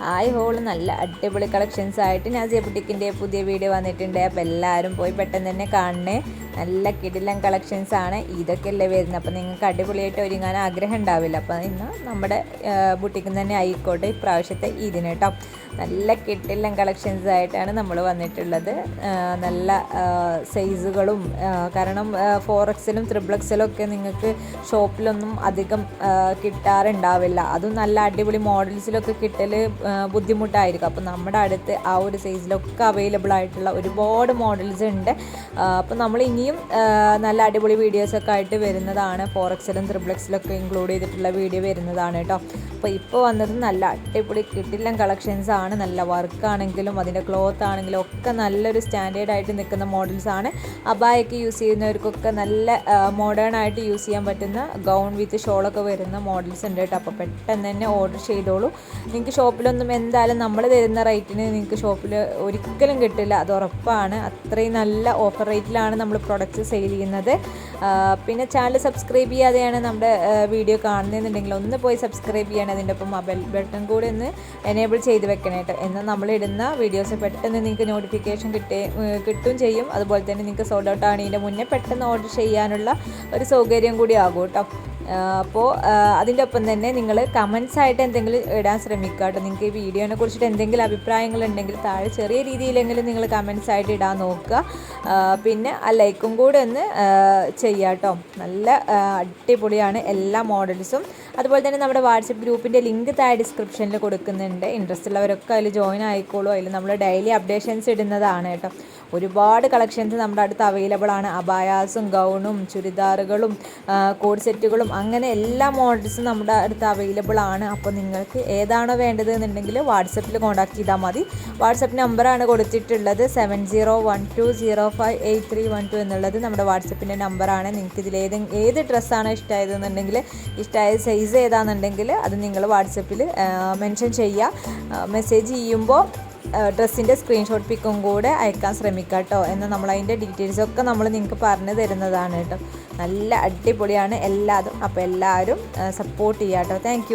Hi whole നല്ല അടിപൊളി collections ആയിട്ട് നാസിയ ബുട്ടിക്കിന്റെ പുതിയ വീഡിയോ വന്നിട്ടുണ്ട്. അപ്പോൾ എല്ലാവരും പോയി പെട്ടെന്ന് തന്നെ കാണണേ. നല്ല കിടിലം കളക്ഷൻസ് ആണ്. ഇതൊക്കെ അല്ലേ വരുന്നത്. അപ്പോൾ നിങ്ങൾക്ക് അടിപൊളിയായിട്ട് ഒരുങ്ങാൻ ആഗ്രഹം ഉണ്ടാവില്ല. അപ്പോൾ ഇന്ന് നമ്മുടെ ബുട്ടിക്കിൽ തന്നെ ആയിക്കോട്ടെ ഇപ്രാവശ്യത്തെ ഇതിന് കേട്ടോ. നല്ല കിട്ടില്ലം കളക്ഷൻസ് ആയിട്ടാണ് നമ്മൾ വന്നിട്ടുള്ളത്. നല്ല സൈസുകളും കാരണം ത്രിബിൾ എക്സിലും ഒക്കെ നിങ്ങൾക്ക് ഷോപ്പിലൊന്നും അധികം കിട്ടാറുണ്ടാവില്ല. അതും നല്ല അടിപൊളി മോഡൽസിലൊക്കെ കിട്ടൽ ബുദ്ധിമുട്ടായിരിക്കും. അപ്പോൾ നമ്മുടെ അടുത്ത് ആ ഒരു സൈസിലൊക്കെ അവൈലബിൾ ആയിട്ടുള്ള ഒരുപാട് മോഡൽസ് ഉണ്ട്. അപ്പോൾ നമ്മൾ ഇനിയും നല്ല അടിപൊളി വീഡിയോസൊക്കെ ആയിട്ട് വരുന്നതാണ്. ത്രിബിൾ എക്സിലൊക്കെ ഇൻക്ലൂഡ് ചെയ്തിട്ടുള്ള വീഡിയോ വരുന്നതാണ് കേട്ടോ. അപ്പോൾ ഇപ്പോൾ വന്നത് നല്ല അടിപൊളി കിട്ടില്ല കളക്ഷൻസ് ആണ്. നല്ല വർക്ക് ആണെങ്കിലും അതിന്റെ ക്ലോത്ത് ആണെങ്കിലും ഒക്കെ നല്ലൊരു സ്റ്റാൻഡേർഡ് ആയിട്ട് നിൽക്കുന്ന മോഡൽസ് ആണ്. അബായൊക്കെ യൂസ് ചെയ്യുന്നവർക്കൊക്കെ നല്ല മോഡേൺ ആയിട്ട് യൂസ് ചെയ്യാൻ പറ്റുന്ന ഗൗൺ വിത്ത് ഷോളൊക്കെ വരുന്ന മോഡൽസ് ഉണ്ട് കേട്ടോ. അപ്പോൾ പെട്ടെന്ന് തന്നെ ഓർഡർ ചെയ്തോളൂ. നിങ്ങൾക്ക് ഷോപ്പിലൊന്നും എന്തായാലും നമ്മൾ തരുന്ന റേറ്റിന് നിങ്ങൾക്ക് ഷോപ്പിൽ ഒരിക്കലും കിട്ടില്ല. അത് ഉറപ്പാണ്. അത്രയും നല്ല ഓഫർ റേറ്റിലാണ് നമ്മൾ പ്രൊഡക്റ്റ്സ് സെയിൽ ചെയ്യുന്നത്. പിന്നെ ചാനൽ സബ്സ്ക്രൈബ് ചെയ്യാതെയാണ് നമ്മുടെ വീഡിയോ കാണുന്നതെന്നുണ്ടെങ്കിൽ ഒന്ന് പോയി സബ്സ്ക്രൈബ് ചെയ്യണം. അതിന്റെ ഒപ്പം മൊബൈൽ ബെൽ ബട്ടൺ കൂടി ഒന്ന് എനേബിൾ ചെയ്ത് വെക്കണം കേട്ടോ എന്നാൽ നമ്മൾ ഇടുന്ന വീഡിയോസ് പെട്ടെന്ന് നിങ്ങൾക്ക് നോട്ടിഫിക്കേഷൻ കിട്ടേ കിട്ടും ചെയ്യും. അതുപോലെ തന്നെ നിങ്ങൾക്ക് സോൾഡ് ഔട്ട് ആണതിന്റെ മുന്നേ പെട്ടെന്ന് ഓർഡർ ചെയ്യാനുള്ള ഒരു സൗകര്യം കൂടി ആകും കേട്ടോ അപ്പോൾ അതിന്റെ ഒപ്പം തന്നെ നിങ്ങൾ കമൻസ് ആയിട്ട് എന്തെങ്കിലും ഇടാൻ ശ്രമിക്കുക കേട്ടോ. നിങ്ങൾക്ക് ഈ വീഡിയോനെ കുറിച്ചിട്ട് എന്തെങ്കിലും അഭിപ്രായങ്ങൾ ഉണ്ടെങ്കിൽ താഴെ ചെറിയ രീതിയിലെങ്കിലും നിങ്ങൾ കമൻസ് ആയിട്ട് ഇടാൻ നോക്കുക. പിന്നെ ആ ലൈക്കും കൂടെ ഒന്ന് ചെയ്യാം കേട്ടോ. നല്ല അടിപൊളിയാണ് എല്ലാ മോഡൽസും. അതുപോലെ തന്നെ നമ്മുടെ വാട്സപ്പ് ഗ്രൂപ്പിന്റെ ലിങ്ക് താഴെ ഡിസ്ക്രിപ്ഷനിൽ കൊടുക്കുന്നുണ്ട്. ഇൻട്രസ്റ്റ് ഉള്ളവരൊക്കെ അതിൽ ജോയിൻ ആയിക്കോളൂ. അതിൽ നമ്മൾ ഡെയിലി അപ്ഡേഷൻസ് ഇടുന്നതാണ് കേട്ടോ. ഒരുപാട് കളക്ഷൻസ് നമ്മുടെ അടുത്ത് അവൈലബിൾ ആണ്. അബായാസും ഗൗണും ചുരിദാറുകളും കോഡ് സെറ്റുകളും അങ്ങനെ എല്ലാ മോഡൽസും നമ്മുടെ അടുത്ത് അവൈലബിൾ ആണ്. അപ്പോൾ നിങ്ങൾക്ക് ഏതാണോ വേണ്ടത് എന്നുണ്ടെങ്കിൽ വാട്സപ്പിൽ കോൺടാക്ട് ചെയ്താൽ മതി. വാട്സപ്പ് നമ്പറാണ് കൊടുത്തിട്ടുള്ളത് seven zero one two zero five eight three one two എന്നുള്ളത് നമ്മുടെ വാട്സപ്പിന്റെ നമ്പറാണ് നിങ്ങൾക്ക് ഇതിൽ ഏത് ഏത് ഡ്രസ്സാണോ ഇഷ്ടമായതെന്നുണ്ടെങ്കിൽ ഇഷ്ടമായ സൈസ് ഏതാണെന്നുണ്ടെങ്കിൽ അത് നിങ്ങൾ വാട്സപ്പിൽ മെൻഷൻ ചെയ്യുക. മെസ്സേജ് ചെയ്യുമ്പോൾ ഡ്രസ്സിന്റെ സ്ക്രീൻഷോട്ട് പിക്കും കൂടെ അയക്കാൻ ശ്രമിക്കുക കേട്ടോ എന്ന് നമ്മൾ അതിന്റെ ഡീറ്റെയിൽസൊക്കെ നമ്മൾ നിങ്ങൾക്ക് പറഞ്ഞു തരുന്നതാണ് കേട്ടോ നല്ല അടിപൊളിയാണ് എല്ലാതും. അപ്പോൾ എല്ലാവരും സപ്പോർട്ട് ചെയ്യാം കേട്ടോ താങ്ക്